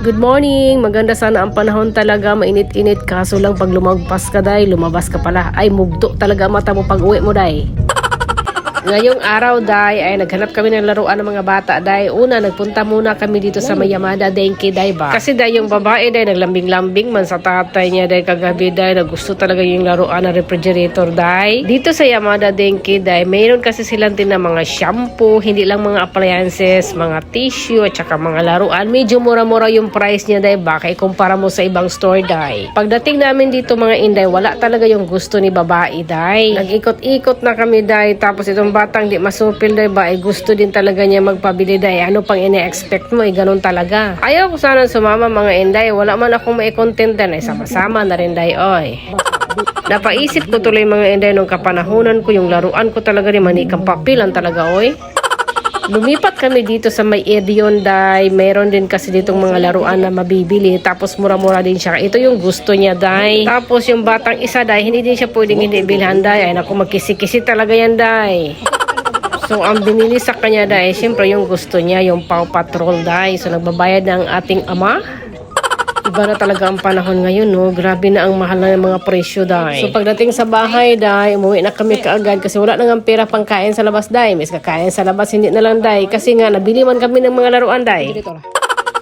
Good morning! Maganda sana ang panahon talaga, mainit-init kaso lang pag lumagpas ka day, lumabas ka pala, ay mugdo talaga mata mo pag uwi mo day. Ngayong araw, Day, ay naghanap kami ng laruan ng mga bata, Day. Una, nagpunta muna kami dito sa Mayamada, Denki, Day ba? Kasi, Day, yung babae, Day, naglambing-lambing man sa tatay niya, Day, kagabi, Day, na gusto talaga yung laruan ng refrigerator, Day. Dito sa Yamada, Denki, Day, mayroon kasi silang din ng mga shampoo, hindi lang mga appliances, mga tissue, at saka mga laruan. Medyo mura-mura yung price niya, Day, ba? Kaya kumpara mo sa ibang store, Day. Pagdating namin dito, mga Inday, wala talaga yung gusto ni babae, Day. Nag-ikot-ikot na kami, Day, tapos itong batang di masupil day ba? Ay gusto din talaga niya magpabili day ano pang ine-expect mo? Ay ganun talaga. Ayaw ko sana sumama mga inday. Wala man akong maikontentan ay sama-sama na rin day. Oy. Napaisip ko tuloy mga inday nung kapanahonan ko yung laruan ko talaga rin manikang papilan talaga oy Lumipat kami dito sa may Edion Day. Meron din kasi ditong mga laruan na mabibili. Tapos mura-mura din siya. Ito yung gusto niya, Day. Tapos yung batang isa, Day, hindi din siya pwedeng hindi bilhan, Day. Ay, naku, magkisi-kisi talaga yan, Day. So, ang binili sa kanya, Day, siyempre yung gusto niya, yung Paw Patrol, Day. So, nagbabayad ng ating ama. Iba na talaga ang panahon ngayon, no? Grabe na ang mahal na ng mga presyo, Day. So, pagdating sa bahay, Day, umuwi na kami kaagad kasi wala nang pera pang kain sa labas, Day. Mas kakain sa labas, hindi na lang, Day. Kasi nga, nabili man kami ng mga laruan, Day.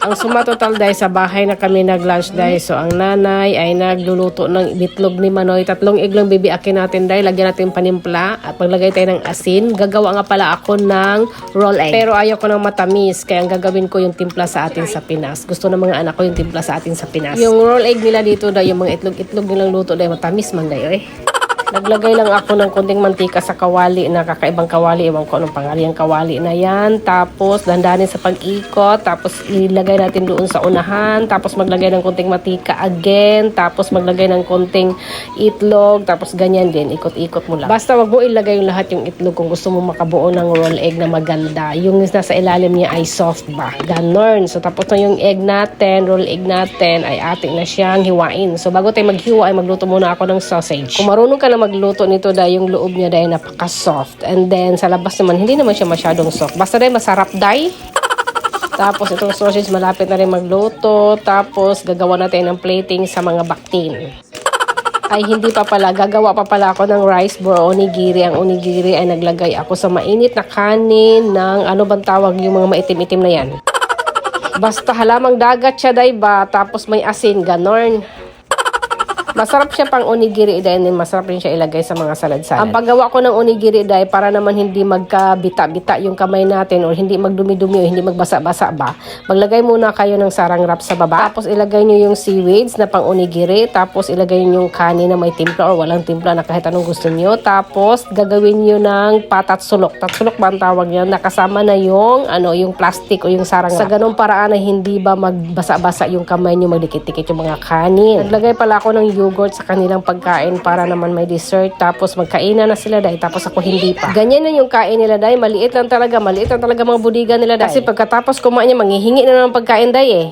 Ang suma total dahil sa bahay na kami nag-lunch dahil so ang nanay ay nagluluto ng bitlog ni Manoy. Tatlong iglong bibiakin natin dahil lagyan natin panimpla at paglagay tayo ng asin. Gagawa nga pala ako ng roll egg. Pero ayaw ko ng matamis kaya ang gagawin ko yung timpla sa atin sa Pinas. Gusto ng mga anak ko yung timpla sa atin sa Pinas. Yung roll egg nila dito dahil yung mga itlog-itlog nilang luto dahil matamis man dahil eh. Naglagay lang ako ng konting mantika sa kawali na kakaibang kawali. Ewan ko anong pangalan yung kawali na yan. Tapos, dandanin sa pag-ikot. Tapos, ilagay natin doon sa unahan. Tapos, maglagay ng konting mantika again. Tapos, maglagay ng konting itlog. Tapos, ganyan din. Ikot-ikot mo lang. Basta wag mo ilagay yung lahat yung itlog kung gusto mo makabuo ng roll egg na maganda. Yung nasa ilalim niya ay soft ba. Ganon. So, tapos na yung egg natin, roll egg natin, ay ating na siyang hiwain. So, bago tayo maghiwa, ay magluto muna ako ng sausage. Kung marunong ka na magluto nito dahil yung loob niya dahil napaka-soft. And then, sa labas naman, hindi naman siya masyadong soft. Basta dahil masarap dahil. Tapos, itong sausage malapit na rin magluto. Tapos, gagawa natin ng plating sa mga baktin ay hindi pa pala, gagawa pa pala ako ng rice bowl onigiri. Ang onigiri ay naglagay ako sa mainit na kanin ng ano bang tawag yung mga maitim-itim na yan. Basta halamang dagat siya, day ba? Tapos may asin, ganorn. Masarap siya pang onigiri dahil masarap rin siya ilagay sa mga salad-salad. Ang paggawa ko ng onigiri dahil para naman hindi magkabita-bita yung kamay natin or hindi magdumi-dumi o hindi magbasa-basa ba, maglagay muna kayo ng sarang wrap sa baba. Tapos ilagay nyo yung seaweeds na pang onigiri. Tapos ilagay nyo yung kanin na may timpla or walang timpla na kahit anong gusto nyo. Tapos gagawin nyo ng patatsulok. Tatsulok ba ang tawag niya? Nakasama na yung, ano, yung plastic o yung sarang wrap. Sa ganung paraan na hindi ba magbasa-basa yung kamay nyo, magdikit-dikit yung mga kanin. Naglagay pala ako ng yogurt sa kanilang pagkain para naman may dessert. Tapos magkainan na sila dahil tapos ako hindi pa. Ganyan na yung kain nila dahil maliit lang talaga. Maliit lang talaga mga budiga nila dahil. Kasi pagkatapos kumain niya, manghihingi na ng pagkain dahil eh.